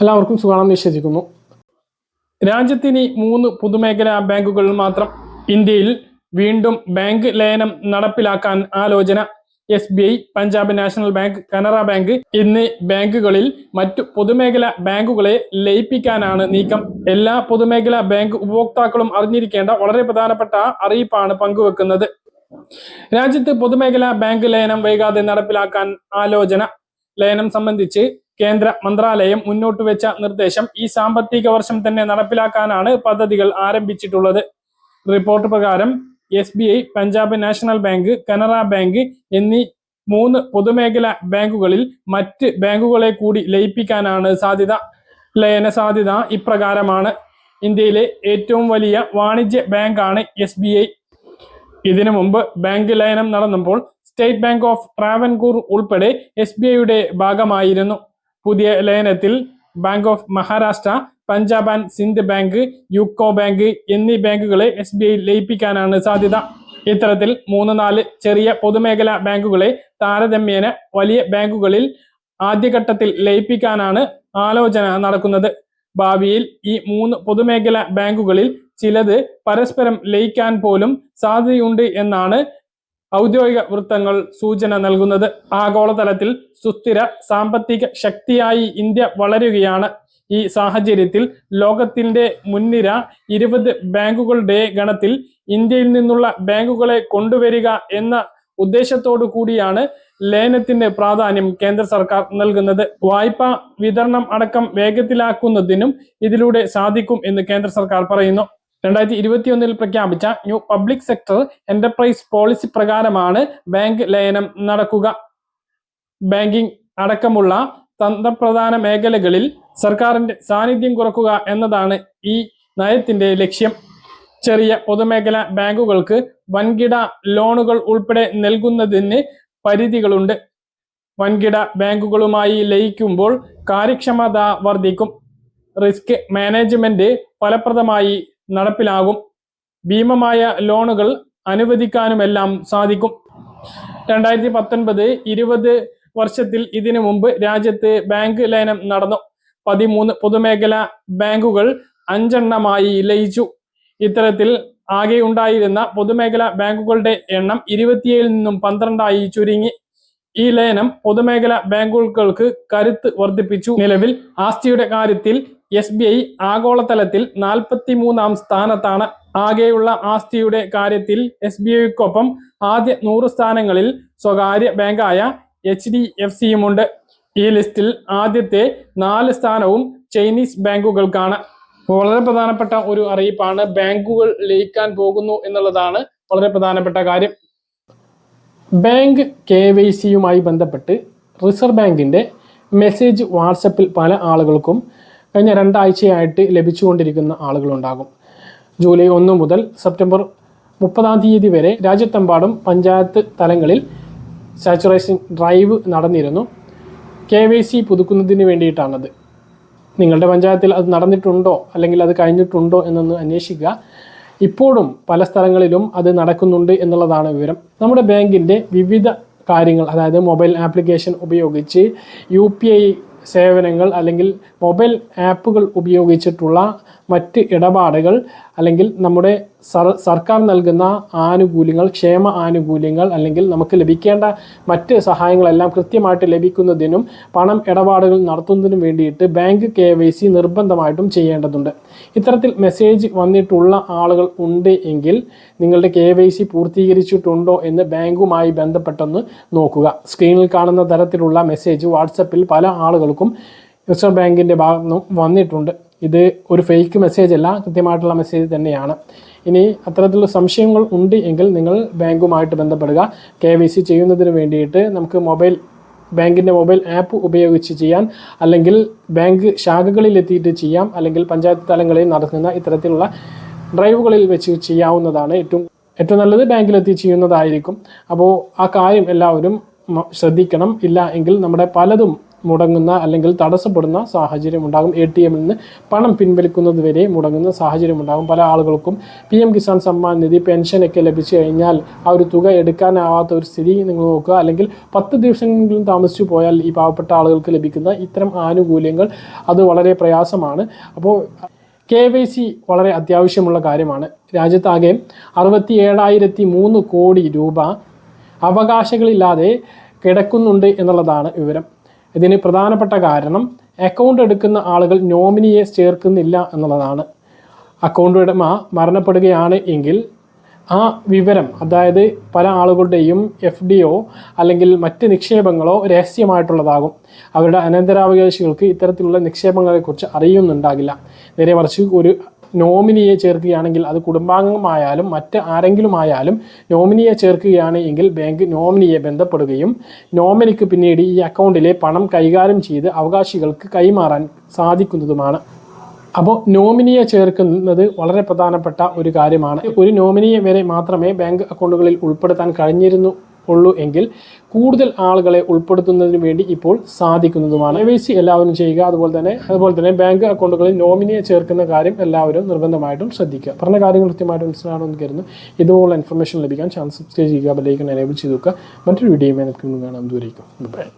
എല്ലാവർക്കും സുഖമാണെന്ന് വിശ്വസിക്കുന്നു. രാജ്യത്തിന് മൂന്ന് പൊതുമേഖലാ ബാങ്കുകൾ മാത്രം ഇന്ത്യയിൽ വീണ്ടും ബാങ്ക് ലയനം നടപ്പിലാക്കാൻ ആലോചന. S B I Punjab national bank Canara bank എന്നീ ബാങ്കുകളിൽ മറ്റു പൊതുമേഖലാ ബാങ്കുകളെ ലയിപ്പിക്കാനാണ് നീക്കം. എല്ലാ പൊതുമേഖലാ ബാങ്ക് ഉപഭോക്താക്കളും അറിഞ്ഞിരിക്കേണ്ട വളരെ പ്രധാനപ്പെട്ട അറിയിപ്പാണ് പങ്കുവെക്കുന്നത്. രാജ്യത്ത് പൊതുമേഖലാ ബാങ്ക് ലയനം വൈകാതെ നടപ്പിലാക്കാൻ ആലോചന. ലയനം സംബന്ധിച്ച് കേന്ദ്ര മന്ത്രാലയം മുന്നോട്ട് വെച്ച നിർദ്ദേശം ഈ സാമ്പത്തിക വർഷം തന്നെ നടപ്പിലാക്കാനാണ് പദ്ധതികൾ ആരംഭിച്ചിട്ടുള്ളത്. റിപ്പോർട്ട് പ്രകാരം S B I Punjab national bank Canara bank എന്നീ മൂന്ന് പൊതുമേഖലാ ബാങ്കുകളിൽ മറ്റ് ബാങ്കുകളെ കൂടി ലയിപ്പിക്കാനാണ് സാധ്യത ലയന സാധ്യത ഇപ്രകാരമാണ്. ഇന്ത്യയിലെ ഏറ്റവും വലിയ വാണിജ്യ ബാങ്കാണ് എസ് ബി ഐ. ഇതിനു മുമ്പ് ബാങ്ക് ലയനം നടന്നപ്പോൾ സ്റ്റേറ്റ് ബാങ്ക് ഓഫ് ട്രാവൻകൂർ ഉൾപ്പെടെ എസ് ബി ഐയുടെ ഭാഗമായിരുന്നു. പുതിയ ലയനത്തിൽ bank of Maharashtra Punjab and Sindh bank UCO bank എന്നീ ബാങ്കുകളെ എസ് ബി ഐ ലയിപ്പിക്കാനാണ് സാധ്യത. ഇത്തരത്തിൽ മൂന്ന് നാല് ചെറിയ പൊതുമേഖലാ ബാങ്കുകളെ താരതമ്യേന വലിയ ബാങ്കുകളിൽ ആദ്യഘട്ടത്തിൽ ലയിപ്പിക്കാനാണ് ആലോചന നടക്കുന്നത്. ഭാവിയിൽ ഈ മൂന്ന് പൊതുമേഖലാ ബാങ്കുകളിൽ ചിലത് പരസ്പരം ലയിക്കാൻ പോലും സാധ്യതയുണ്ട് എന്നാണ് ഔദ്യോഗിക വൃത്തങ്ങൾ സൂചന നൽകുന്നത് ആഗോളതലത്തിൽ സുസ്ഥിര സാമ്പത്തിക ശക്തിയായി ഇന്ത്യ വളരുകയാണ്. ഈ സാഹചര്യത്തിൽ ലോകത്തിന്റെ മുൻനിര ഇരുപത് ബാങ്കുകളുടെ ഗണത്തിൽ ഇന്ത്യയിൽ നിന്നുള്ള ബാങ്കുകളെ കൊണ്ടുവരിക എന്ന ഉദ്ദേശത്തോടു കൂടിയാണ് ലയനത്തിന്റെ പ്രാധാന്യം കേന്ദ്ര സർക്കാർ നൽകുന്നത്. വായ്പാ വിതരണം അടക്കം വേഗത്തിലാക്കുന്നതിനും ഇതിലൂടെ സാധിക്കും എന്ന് കേന്ദ്ര സർക്കാർ പറയുന്നു. രണ്ടായിരത്തി ഇരുപത്തിയൊന്നിൽ പ്രഖ്യാപിച്ച new public sector enterprise policy പ്രകാരമാണ് ബാങ്ക് ലയനം നടക്കുക. ബാങ്കിംഗ് അടക്കമുള്ള തന്ത്രപ്രധാന മേഖലകളിൽ സർക്കാരിന്റെ സാന്നിധ്യം കുറക്കുക എന്നതാണ് ഈ നയത്തിന്റെ ലക്ഷ്യം. ചെറിയ പൊതുമേഖലാ ബാങ്കുകൾക്ക് വൻകിട ലോണുകൾ ഉൾപ്പെടെ നൽകുന്നതിന് പരിധികളുണ്ട്. വൻകിട ബാങ്കുകളുമായി ലയിക്കുമ്പോൾ കാര്യക്ഷമത വർദ്ധിക്കും. റിസ്ക് മാനേജ്മെന്റ് ഫലപ്രദമായി നടപ്പിലാകും. ഭീമമായ ലോണുകൾ അനുവദിക്കാനുമെല്ലാം സാധിക്കും. രണ്ടായിരത്തി പത്തൊൻപത് ഇരുപത് വർഷത്തിൽ ഇതിനു മുമ്പ് രാജ്യത്ത് ബാങ്ക് ലയനം നടന്നു. പതിമൂന്ന് പൊതുമേഖലാ ബാങ്കുകൾ അഞ്ചെണ്ണമായി ലയിച്ചു. ഇത്തരത്തിൽ ആകെ ഉണ്ടായിരുന്ന പൊതുമേഖലാ ബാങ്കുകളുടെ എണ്ണം ഇരുപത്തിയേഴിൽ നിന്നും പന്ത്രണ്ടായി ചുരുങ്ങി. ഈ ലയനം പൊതുമേഖല ബാങ്കുകൾക്ക് കരുത്ത് വർദ്ധിപ്പിച്ചു. നിലവിൽ ആസ്തിയുടെ കാര്യത്തിൽ എസ് ബി ഐ ആഗോളതലത്തിൽ നാൽപ്പത്തി മൂന്നാം സ്ഥാനത്താണ്. ആകെയുള്ള ആസ്തിയുടെ കാര്യത്തിൽ എസ് ബി ഐക്കൊപ്പം ആദ്യ നൂറ് സ്ഥാനങ്ങളിൽ സ്വകാര്യ ബാങ്കായ എച്ച് ഡി എഫ് സിയുമുണ്ട്. ഈ ലിസ്റ്റിൽ ആദ്യത്തെ നാല് സ്ഥാനവും ചൈനീസ് ബാങ്കുകൾക്കാണ്. വളരെ പ്രധാനപ്പെട്ട ഒരു അറിയിപ്പാണ് ബാങ്കുകൾ ലയിക്കാൻ പോകുന്നു എന്നുള്ളതാണ് വളരെ പ്രധാനപ്പെട്ട കാര്യം. ബാങ്ക് കെ വൈ സിയുമായി ബന്ധപ്പെട്ട് റിസർവ് ബാങ്കിന്റെ മെസ്സേജ് വാട്സപ്പിൽ പല ആളുകൾക്കും കഴിഞ്ഞ രണ്ടാഴ്ചയായിട്ട് ലഭിച്ചുകൊണ്ടിരിക്കുന്ന ആളുകളുണ്ടാകും. ജൂലൈ ഒന്ന് മുതൽ സെപ്റ്റംബർ മുപ്പതാം തീയതി വരെ രാജ്യത്തെമ്പാടും പഞ്ചായത്ത് തലങ്ങളിൽ സാച്ചുറേഷൻ ഡ്രൈവ് നടന്നിരുന്നു. കെ വൈ സി പുതുക്കുന്നതിന് വേണ്ടിയിട്ടാണത്. നിങ്ങളുടെ പഞ്ചായത്തിൽ അത് നടന്നിട്ടുണ്ടോ? അല്ലെങ്കിൽ അത് കഴിഞ്ഞിട്ടുണ്ടോ എന്നൊന്ന് അന്വേഷിക്കുക. ഇപ്പോഴും പല സ്ഥലങ്ങളിലും അത് നടക്കുന്നുണ്ട് എന്നുള്ളതാണ് വിവരം. നമ്മുടെ ബാങ്കിന്റെ വിവിധ കാര്യങ്ങൾ അതായത് മൊബൈൽ ആപ്ലിക്കേഷൻ ഉപയോഗിച്ച് യു സേവനങ്ങൾ അല്ലെങ്കിൽ മൊബൈൽ ആപ്പുകൾ ഉപയോഗിച്ചിട്ടുള്ള മറ്റ് ഇടപാടുകൾ അല്ലെങ്കിൽ നമ്മുടെ സർ സർക്കാർ നൽകുന്ന ആനുകൂല്യങ്ങൾ ക്ഷേമ ആനുകൂല്യങ്ങൾ അല്ലെങ്കിൽ നമുക്ക് ലഭിക്കേണ്ട മറ്റ് സഹായങ്ങളെല്ലാം കൃത്യമായിട്ട് ലഭിക്കുന്നതിനും പണം ഇടപാടുകൾ നടത്തുന്നതിനും വേണ്ടിയിട്ട് ബാങ്ക് കെ വൈ സി നിർബന്ധമായിട്ടും ചെയ്യേണ്ടതുണ്ട്. ഇത്തരത്തിൽ മെസ്സേജ് വന്നിട്ടുള്ള ആളുകൾ ഉണ്ട് എങ്കിൽ നിങ്ങളുടെ കെ വൈ സി പൂർത്തീകരിച്ചിട്ടുണ്ടോ എന്ന് ബാങ്കുമായി ബന്ധപ്പെട്ടെന്ന് നോക്കുക. സ്ക്രീനിൽ കാണുന്ന തരത്തിലുള്ള മെസ്സേജ് വാട്സപ്പിൽ പല ആളുകൾക്കും റിസർവ് ബാങ്കിന്റെ ഭാഗത്തു നിന്നും വന്നിട്ടുണ്ട്. ഇത് ഒരു ഫേക്ക് മെസ്സേജ് അല്ല കൃത്യമായിട്ടുള്ള മെസ്സേജ് തന്നെയാണ്. ഇനി അത്തരത്തിലുള്ള സംശയങ്ങൾ ഉണ്ട് എങ്കിൽ നിങ്ങൾ ബാങ്കുമായിട്ട് ബന്ധപ്പെടുക. കെ വി സി ചെയ്യുന്നതിന് വേണ്ടിയിട്ട് നമുക്ക് മൊബൈൽ ബാങ്കിന്റെ മൊബൈൽ ആപ്പ് ഉപയോഗിച്ച് ചെയ്യാൻ അല്ലെങ്കിൽ ബാങ്ക് ശാഖകളിൽ എത്തിയിട്ട് ചെയ്യാം. അല്ലെങ്കിൽ പഞ്ചായത്ത് തലങ്ങളിൽ നടക്കുന്ന ഇത്തരത്തിലുള്ള ഡ്രൈവുകളിൽ വെച്ച് ചെയ്യാവുന്നതാണ് ഏറ്റവും ഏറ്റവും നല്ലത് ബാങ്കിലെത്തി ചെയ്യുന്നതായിരിക്കും. അപ്പോൾ ആ കാര്യം എല്ലാവരും ശ്രദ്ധിക്കണം. ഇല്ല എങ്കിൽ നമ്മുടെ പലതും മുടങ്ങുന്ന അല്ലെങ്കിൽ തടസ്സപ്പെടുന്ന സാഹചര്യം ഉണ്ടാകും. എ ടി എമ്മിൽ നിന്ന് പണം പിൻവലിക്കുന്നത് വരെ മുടങ്ങുന്ന സാഹചര്യം ഉണ്ടാകും. പല ആളുകൾക്കും പി എം കിസാൻ സമ്മാൻ നിധി പെൻഷനൊക്കെ ലഭിച്ചു കഴിഞ്ഞാൽ ആ ഒരു തുക എടുക്കാനാവാത്ത ഒരു സ്ഥിതി നിങ്ങൾ നോക്കുക. അല്ലെങ്കിൽ പത്ത് ദിവസമെങ്കിലും താമസിച്ചു പോയാൽ ഈ പാവപ്പെട്ട ആളുകൾക്ക് ലഭിക്കുന്ന ഇത്തരം ആനുകൂല്യങ്ങൾ അത് വളരെ പ്രയാസമാണ്. അപ്പോൾ കെ വൈ സി വളരെ അത്യാവശ്യമുള്ള കാര്യമാണ്. രാജ്യത്താകെ അറുപത്തി ഏഴായിരത്തി മൂന്ന് കോടി രൂപ അവകാശങ്ങളില്ലാതെ കിടക്കുന്നുണ്ട് എന്നുള്ളതാണ് വിവരം. ഇതിന് പ്രധാനപ്പെട്ട കാരണം അക്കൗണ്ട് എടുക്കുന്ന ആളുകൾ നോമിനിയെ ചേർക്കുന്നില്ല എന്നുള്ളതാണ്. അക്കൗണ്ട് ഉടമ മരണപ്പെടുകയാണ് എങ്കിൽ ആ വിവരം അതായത് പല ആളുകളുടെയും എഫ് ഡിയോ അല്ലെങ്കിൽ മറ്റ് നിക്ഷേപങ്ങളോ രഹസ്യമായിട്ടുള്ളതാകും. അവരുടെ അനന്തരാവകാശികൾക്ക് ഇത്തരത്തിലുള്ള നിക്ഷേപങ്ങളെക്കുറിച്ച് അറിയുന്നുണ്ടാകില്ല. നേരെ മറിച്ച് ഒരു നോമിനിയെ ചേർക്കുകയാണെങ്കിൽ അത് കുടുംബാംഗമായാലും മറ്റ് ആരെങ്കിലും ആയാലും നോമിനിയെ ചേർക്കുകയാണെങ്കിൽ ബാങ്ക് നോമിനിയെ ബന്ധപ്പെടുകയും നോമിനിക്ക് പിന്നീട് ഈ അക്കൗണ്ടിലെ പണം കൈകാര്യം ചെയ്ത് അവകാശികൾക്ക് കൈമാറാൻ സാധിക്കുന്നതുമാണ്. അപ്പോൾ നോമിനിയെ ചേർക്കുന്നത് വളരെ പ്രധാനപ്പെട്ട ഒരു കാര്യമാണ്. ഒരു നോമിനിയെ വരെ മാത്രമേ ബാങ്ക് അക്കൗണ്ടുകളിൽ ഉൾപ്പെടുത്താൻ കഴിഞ്ഞിരുന്നു. ഉള്ളൂ എങ്കിൽ കൂടുതൽ ആളുകളെ ഉൾപ്പെടുത്തുന്നതിന് വേണ്ടി ഇപ്പോൾ സാധിക്കുന്നതുമാണ്. വി സി എല്ലാവരും ചെയ്യുക അതുപോലെ തന്നെ അതുപോലെ തന്നെ ബാങ്ക് അക്കൗണ്ടുകളിൽ നോമിനിയെ ചേർക്കുന്ന കാര്യം എല്ലാവരും നിർബന്ധമായിട്ടും ശ്രദ്ധിക്കുക. പറഞ്ഞ കാര്യങ്ങൾ കൃത്യമായിട്ട് മനസ്സിലാണെന്ന് കരുതുന്നു. ഇതുപോലുള്ള ഇൻഫർമേഷൻ ലഭിക്കാൻ ചാൻസ് സബ്സ്ക്രൈബ് ചെയ്യുക ബെല്ലൈക്കൺ എനേബിൾ ചെയ്തു വെക്കുക. മറ്റൊരു വീഡിയോയുമായി നിൽക്കുന്നു കാണാം. ദൂരേക്കും ബൈ